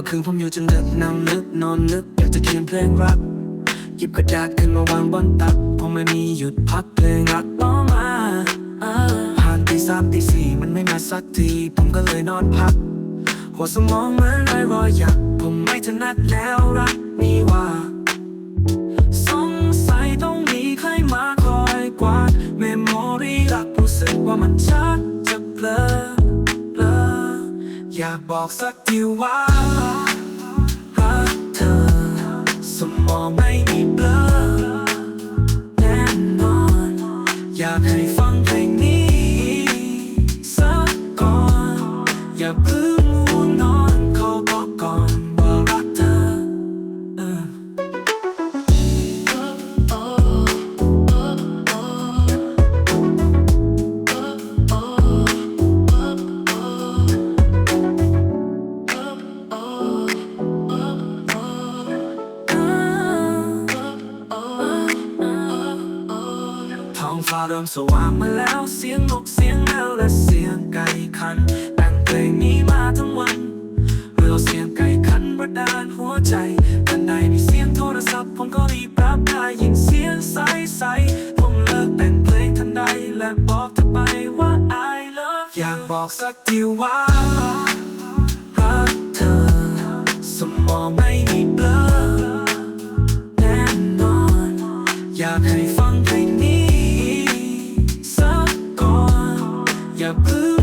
มื่อคืนผมอยู่จนดึกนั่งนึกนอนนึกอยากจะเขียนเพลงรักหยิบกระดาษขึ้นมาวางบนตักผมไม่มีหยุดพักเพลงรักต้องมาผ่านตีสามตีสี่มันไม่มาสักที ผมก็เลยนอนพัก หัวสมองมือนไร้รอยหยักผมไม่ถนัดแล้วรักนี่ว่าสงสัยต้องมีใครมาคอยกวาดเมมโมรีรักรู้สึกว่ามันชักจะเบลอเบลอ อยากบอกสักทีว่ารักเธอ สมองไม่มีเบลอแน่นอน อยากให้ฟังเพลงนี้สักก่อน อย่าเพิ่งง่วงนอนขอบอกก่อน เริ่มสว่างมาแล้วเสียงนกเสียงแมวและเสียงไก่คันแต่งเพลงนี้มาทั้งวันเราเสียงไก่คันประดานหัวใจทันใดมีเสียงโทรศัพท์ผมก็รีบรับได้ยินเสียงใสใสผมเลิกแต่งเพลงทันใดและบอกเธอไปว่า I love อยากบอกสักทีว่ารักเธอ สมองไม่มีเบลอแน่นอนอยากให้ Yeah. blue